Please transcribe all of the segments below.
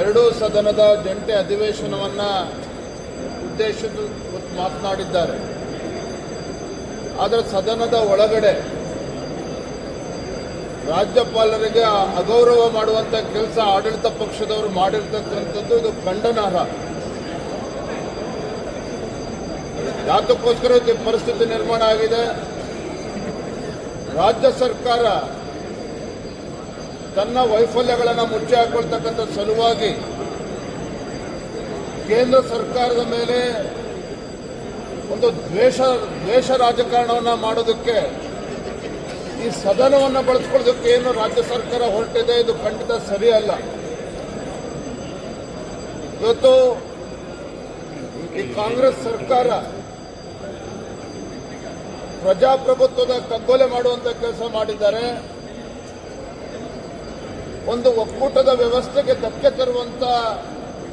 ಎರಡೂ ಸದನದ ಜಂಟಿ ಅಧಿವೇಶನವನ್ನು ಉದ್ದೇಶದ ಮಾತನಾಡಿದ್ದಾರೆ. ಆದರೆ ಸದನದ ಒಳಗಡೆ ರಾಜ್ಯಪಾಲರಿಗೆ ಅಗೌರವ ಮಾಡುವಂಥ ಕೆಲಸ ಆಡಳಿತ ಪಕ್ಷದವರು ಮಾಡಿರ್ತಕ್ಕಂಥದ್ದು ಇದು ಖಂಡನಾರ್ಹ ಯಾತಕ್ಕೋಸ್ಕರ ಪರಿಸ್ಥಿತಿ ನಿರ್ಮಾಣ ಆಗಿದೆ. ರಾಜ್ಯ ಸರ್ಕಾರ ತನ್ನ ವೈಫಲ್ಯಗಳನ್ನು ಮುಚ್ಚಿ ಹಾಕೊಳ್ತಕ್ಕಂಥ ಸಲುವಾಗಿ ಕೇಂದ್ರ ಸರ್ಕಾರದ ಮೇಲೆ ಒಂದು ದ್ವೇಷ ದ್ವೇಷ ರಾಜಕಾರಣವನ್ನು ಮಾಡೋದಕ್ಕೆ ಈ ಸದನವನ್ನು ಬಳಸ್ಕೊಳ್ಳೋದಕ್ಕೆ ಏನು ರಾಜ್ಯ ಸರ್ಕಾರ ಹೊರಟಿದೆ, ಇದು ಖಂಡಿತ ಸರಿಯಲ್ಲ. ಇವತ್ತು ಈ ಕಾಂಗ್ರೆಸ್ ಸರ್ಕಾರ ಪ್ರಜಾಪ್ರಭುತ್ವದ ಕಗ್ಗೊಲೆ ಮಾಡುವಂತ ಕೆಲಸ ಮಾಡಿದ್ದಾರೆ. ಒಂದು ಒಕ್ಕೂಟದ ವ್ಯವಸ್ಥೆಗೆ ಧಕ್ಕೆ ತರುವಂತ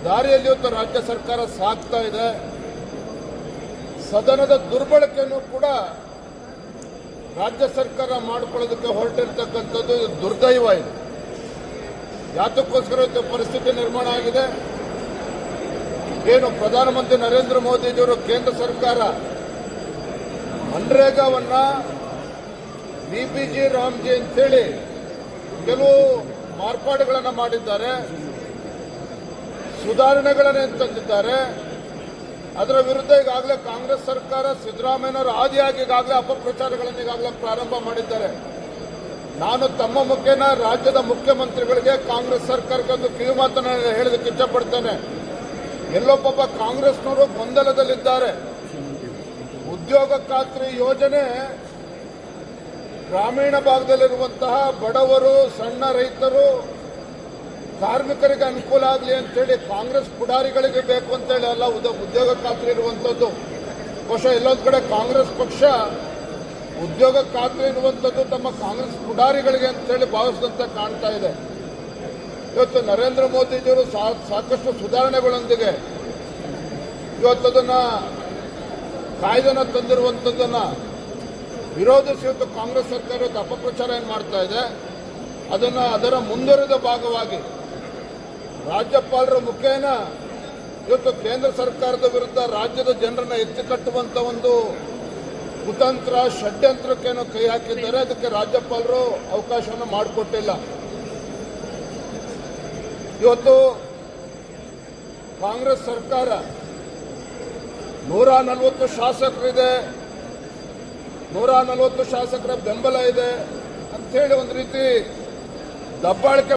ದಾರಿಯಲ್ಲಿ ಇವತ್ತು ರಾಜ್ಯ ಸರ್ಕಾರ ಸಾಗ್ತಾ ಇದೆ. ಸದನದ ದುರ್ಬಳಕೆಯನ್ನು ಕೂಡ ರಾಜ್ಯ ಸರ್ಕಾರ ಮಾಡಿಕೊಳ್ಳೋದಕ್ಕೆ ಹೊರಟಿರ್ತಕ್ಕಂಥದ್ದು ದುರ್ದೈವ ಇದೆ. ಯಾತಕ್ಕೋಸ್ಕರ ಪರಿಸ್ಥಿತಿ ನಿರ್ಮಾಣ ಆಗಿದೆ. ಏನು ಪ್ರಧಾನಮಂತ್ರಿ ನರೇಂದ್ರ ಮೋದಿಜಿಯವರು ಕೇಂದ್ರ ಸರ್ಕಾರ ಮನ್ರೇಗಾವನ್ನ ಬಿ ಪಿ ಜಿ ರಾಮ್ಜಿ ಅಂತೇಳಿ ಕೆಲವು ಮಾರ್ಪಾಡುಗಳನ್ನು ಮಾಡಿದ್ದಾರೆ, ಸುಧಾರಣೆಗಳನ್ನು ತಂದಿದ್ದಾರೆ. ಅದರ ವಿರುದ್ಧ ಈಗಾಗಲೇ ಕಾಂಗ್ರೆಸ್ ಸರ್ಕಾರ ಸಿದ್ದರಾಮಯ್ಯನವರು ಆದಿಯಾಗಿ ಈಗಾಗಲೇ ಅಪಪ್ರಚಾರಗಳನ್ನು ಈಗಾಗಲೇ ಪ್ರಾರಂಭ ಮಾಡಿದ್ದಾರೆ. ನಾನು ತಮ್ಮ ಮುಖೇನ ರಾಜ್ಯದ ಮುಖ್ಯಮಂತ್ರಿಗಳಿಗೆ ಕಾಂಗ್ರೆಸ್ ಸರ್ಕಾರಕ್ಕೆ ಒಂದು ಕಿವಿ ಹೇಳೋದಕ್ಕೆ ಇಷ್ಟಪಡ್ತೇನೆ. ಎಲ್ಲೊಬ್ಬೊಬ್ಬ ಕಾಂಗ್ರೆಸ್ನವರು ಗೊಂದಲದಲ್ಲಿದ್ದಾರೆ. ಉದ್ಯೋಗ ಖಾತ್ರಿ ಯೋಜನೆ ಗ್ರಾಮೀಣ ಭಾಗದಲ್ಲಿರುವಂತಹ ಬಡವರು, ಸಣ್ಣ ರೈತರು, ಕಾರ್ಮಿಕರಿಗೆ ಅನುಕೂಲ ಆಗಲಿ ಅಂತೇಳಿ ಕಾಂಗ್ರೆಸ್ ಪುಡಾರಿಗಳಿಗೆ ಬೇಕು ಅಂತೇಳಿ ಅಲ್ಲ ಉದ್ಯೋಗ ಉದ್ಯೋಗ ಖಾತ್ರಿ ಇರುವಂಥದ್ದು ಬಹುಶಃ ಎಲ್ಲೊಂದು ಕಡೆ ಕಾಂಗ್ರೆಸ್ ಪಕ್ಷ ಉದ್ಯೋಗ ಖಾತ್ರಿ ಇರುವಂಥದ್ದು ತಮ್ಮ ಕಾಂಗ್ರೆಸ್ ಪುಡಾರಿಗಳಿಗೆ ಅಂತೇಳಿ ಭಾವಿಸಿದಂತೆ ಕಾಣ್ತಾ ಇದೆ. ಇವತ್ತು ನರೇಂದ್ರ ಮೋದಿಜಿಯವರು ಸಾಕಷ್ಟು ಸುಧಾರಣೆಗಳೊಂದಿಗೆ ಇವತ್ತು ಅದನ್ನ ಕಾಯ್ದೆನ ತಂದಿರುವಂಥದ್ದನ್ನ ವಿರೋಧಿಸಿ ಇವತ್ತು ಕಾಂಗ್ರೆಸ್ ಸರ್ಕಾರ ಇವತ್ತು ಅಪಪ್ರಚಾರ ಏನು ಮಾಡ್ತಾ ಇದೆ, ಅದನ್ನ ಅದರ ಮುಂದುವರಿದ ಭಾಗವಾಗಿ ರಾಜ್ಯಪಾಲರ ಮುಖೇನ ಇವತ್ತು ಕೇಂದ್ರ ಸರ್ಕಾರದ ವಿರುದ್ಧ ರಾಜ್ಯದ ಜನರನ್ನ ಎತ್ತಿ ಕಟ್ಟುವಂತ ಒಂದು ಕುತಂತ್ರ ಷಡ್ಯಂತ್ರಕ್ಕೇನೋ ಕೈ ಹಾಕಿದ್ದಾರೆ, ಅದಕ್ಕೆ ರಾಜ್ಯಪಾಲರು ಅವಕಾಶವನ್ನು ಮಾಡಿಕೊಟ್ಟಿಲ್ಲ. ಇವತ್ತು ಕಾಂಗ್ರೆಸ್ ಸರ್ಕಾರ ನೂರ ನಲವತ್ತು ಶಾಸಕರಿದೆ ನೂರ ನಲವತ್ತು ಶಾಸಕರ ಬೆಂಬಲ ಇದೆ ಅಂಥೇಳಿ ಒಂದು ರೀತಿ ದಬ್ಬಾಳಿಕೆ